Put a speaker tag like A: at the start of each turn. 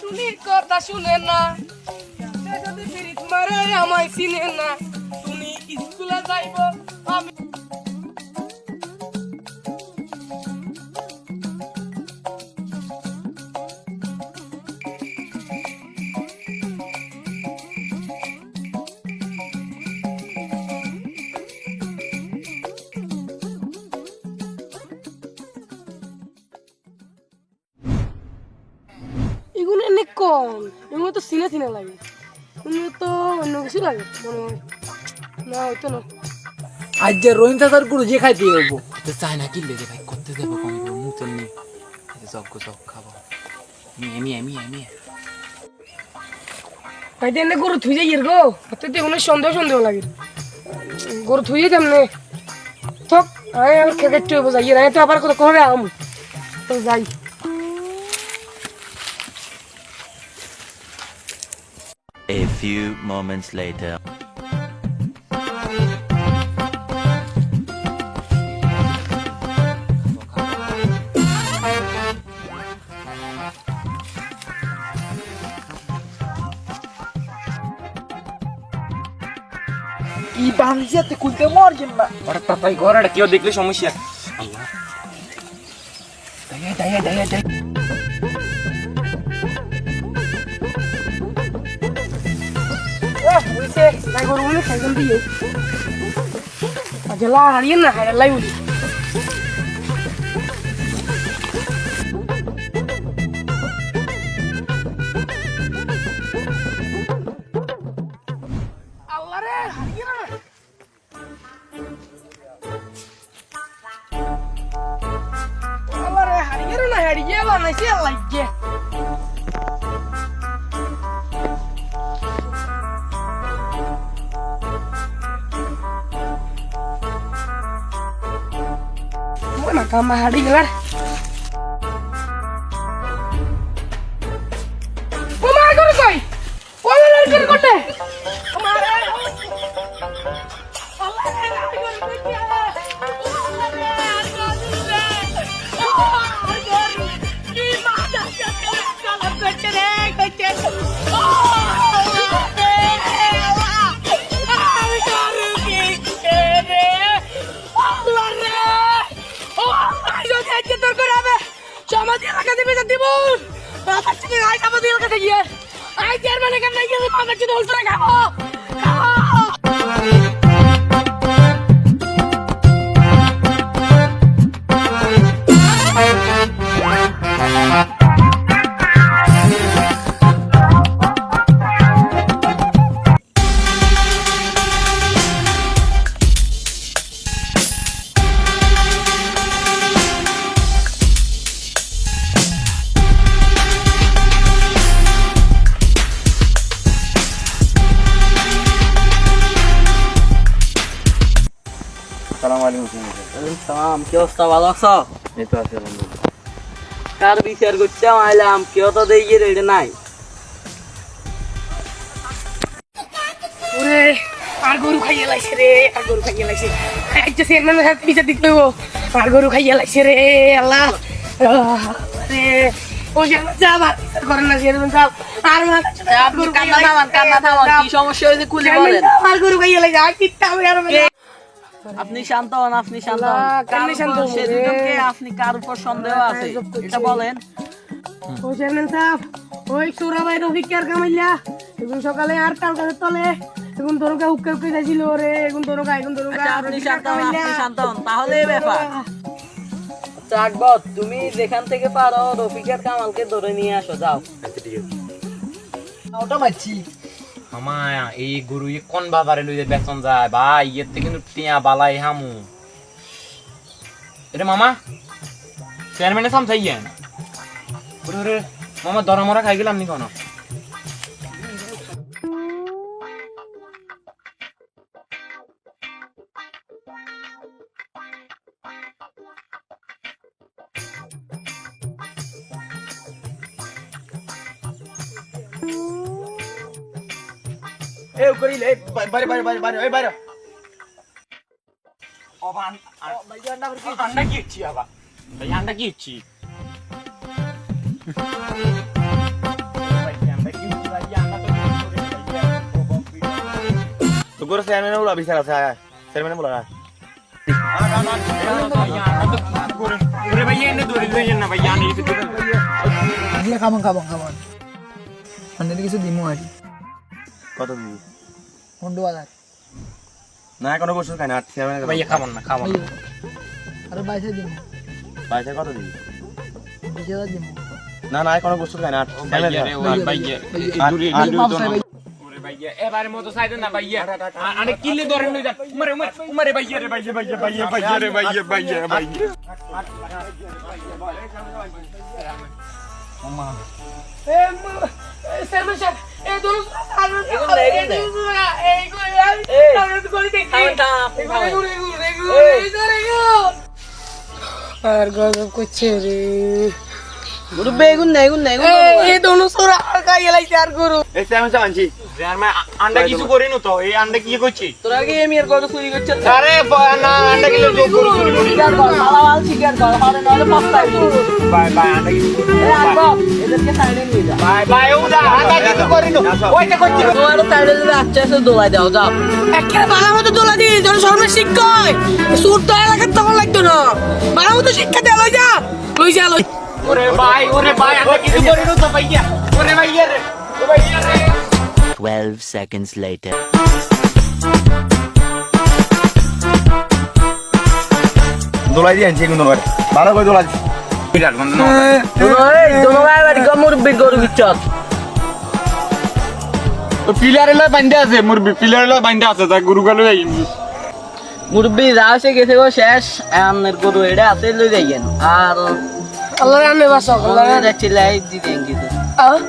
A: টুনির কথা শুনে না। যদি মারে আমায় চিনে না। টুনি স্কুলে যাইব। কম। এগুলো তো সিনে সিনে লাগে। এগুলো তো অন্য কিছু লাগে। মনে হয় না না।
B: আজ যে রহিম চাচার গুরু যে খাইতে হব
C: তো চাই না কিনলে রে ভাই? করতে জগ জগ খাব। মিয়ে মিয়ে মিয়ে
A: গরু থুই যাই গো। তো এগুলো সন্দেহ সন্দেহ লাগে। গরু থুই তেমনে। থক আমি আবার খেতে যাই। তো আবার কত করে আম। তো যাই।
D: Few moments later.
B: কি বাংলাতে খুলতে মরছেন না
C: হঠাৎ তাই ঘর এটা কেউ দেখলে সমস্যা আল্লাহ দাইয়া দাইয়া দাইয়া দাইয়া
A: হইছে তাই গরু মনে খাইজন দিয়ে আজ লা হারিয়ে না হারিয়ে লাই উঠি আল্লাহ রে হারিয়ে না আল্লাহ রে হারিয়ে না এলাকা দিবে দিব আমার সাথে আই সমাধি এলাকা থেকে আই চেয়ারম্যান এখানে নাই গেলে আমার উল্টো খাব।
C: সালাম আলাইকুম
B: সালাম কি অবস্থা? ভালো আছো?
C: এই তো আছে
B: কার বিচার করতে আইলাম? কেউ তো দেখি রেডি নাই।
A: ওরে আর গরু খাইয়ে লাইছে রে আর গরু খাইয়ে লাইছে। একটা চেয়ারম্যানের হাতে বিচার দিতে হইব। আর গরু খাইয়ে লাইছে রে আল্লাহ। রে ও চেয়ারম্যান সাহেব আর বিচার করেন না চেয়ারম্যান সাহেব। আর আর গরু
B: কান্না থামান কান্না থামান কি সমস্যা হয়েছে খুলে বলেন।
A: আর গরু খাইয়ে লাইছে। আর কিটটা আমি আর
B: আপনি শান্ত হন আপনি শান্ত হন। সে দুজনকে আপনি কার উপর সন্দেহ আছে? এটা বলেন।
A: ও চেয়ারম্যান সাহেব ওই সুরাবাই রফিক আর কামাইলা? এখন সকালে আর তাল গাছের তলে। এখন দরগা উক্কে উক্কে যাইছিল রে এখন দরগা এখন
B: আচ্ছা, আপনি শান্ত হন আপনি শান্ত হন। তাহলে এই ব্যাপার। চাকবত তুমি যেখান থেকে পারো রফিকের কামালকে ধরে নিয়ে আসো যাও।
C: আচ্ছা
B: ওটা মারছি।
C: আমা এই গরু ই কোন বাজারে লইয়ে বেচন যায়। ভাই ইয়ের কিন্তু টিয়া বালাই হামু। রে মামা চেয়ারম্যানে সাম চাই ওরে মামা, দরা মরা খাই গেলাম নি কোনো Thank you.
E: এ করিলে বাইরে বাইরে বাইরে বাইরে এই বাইরে
C: অবান আন্ডা কি ইচ্ছি আবার ভাই আন্ডা কি ইচ্ছি
E: তো গোর চেয়ারম্যানে বলা বিচার আছে চেয়ারম্যানে বলা না
C: ওরে ভাই এনে ধরে লইয়েন না ভাই আনি
B: দিয়ে খাবন খাবন খাবন অন্য কিছু দিমু আর
E: কত দিবি
B: পনেরো হাজার
E: না কোনো গোসল খাই না চেয়ারম্যানে
C: ভাই খাবন না খাবন না।
B: আরও বাইশে দিমু
E: বাইরে কত দিবি?
B: বিশ হাজার দিমু
E: না না কোনো গোসল খাই না
C: ওরে ভাইয়া এবারে মতো সাইড না ভাইয়া। আনে কিলে ধরে লই যা উমারে উমারে উমারে ভাইয়া রে ভাইয়া ভাইয়া ভাইয়া ভাইয়া। রে ভাইয়া ভাইয়া ভাইয়া।
A: দেখি আর গজব করছে রে
B: মুরব্বি এগুন না এগুন না
A: এই দোনো সোরা আর খাইয়ে লাইছে আর গরু?
C: আন্ডা কিছু করিনু তো এই আন্ডা কি করছি?
B: তোরা কি আমি আর কত চুরি করছিস
C: আরে না আন্ডা কিলো যোগ করে চুরি করি।
B: শিকার কর মালামাল শিকার কর হারে নাহলে পস্তাই
C: বাই বাই আন্ডা কিছু
B: এই আসবাব এদেরকে সাইডে নিয়ে যা।
C: বাই বাই ও যা আন্ডা কিছু করিনু। ওইটা করছি।
B: তোমারও সাইডে যদি আচ্ছা আছে দোলাই দাও যাও।
A: একেবারে ভালো মতো তোলা দিস যেন শর্মা শিক্ষায় সুর তো এলাকার তখন লাগতো না। ভালো মতো শিক্ষা দে লই যা। লই যা লই।
C: ওরে ভাই ওরে ভাই আন্ডা কিছু করিনু তো ভাইয়া ওরে ভাইয়া রে ও ভাইয়া রে।
D: 12 seconds later.
E: দোলাই দিয়ে আনছি বাইরে ভালো করে দোলাই
C: বিরাট না তো পিলারে লয় বান্ধে আছে মোর পিলারে লয় বান্ধে আছে তা গুরু গালো যাই
B: হয়েছে গেছে গো শেষ। আমনের গরু এটা আছে লই যাইয়েন আর
A: আল্লাহ রান্নে বাসা আল্লাহ
B: ওদের চিল্লাই দিতেন কিছু
A: রান্নে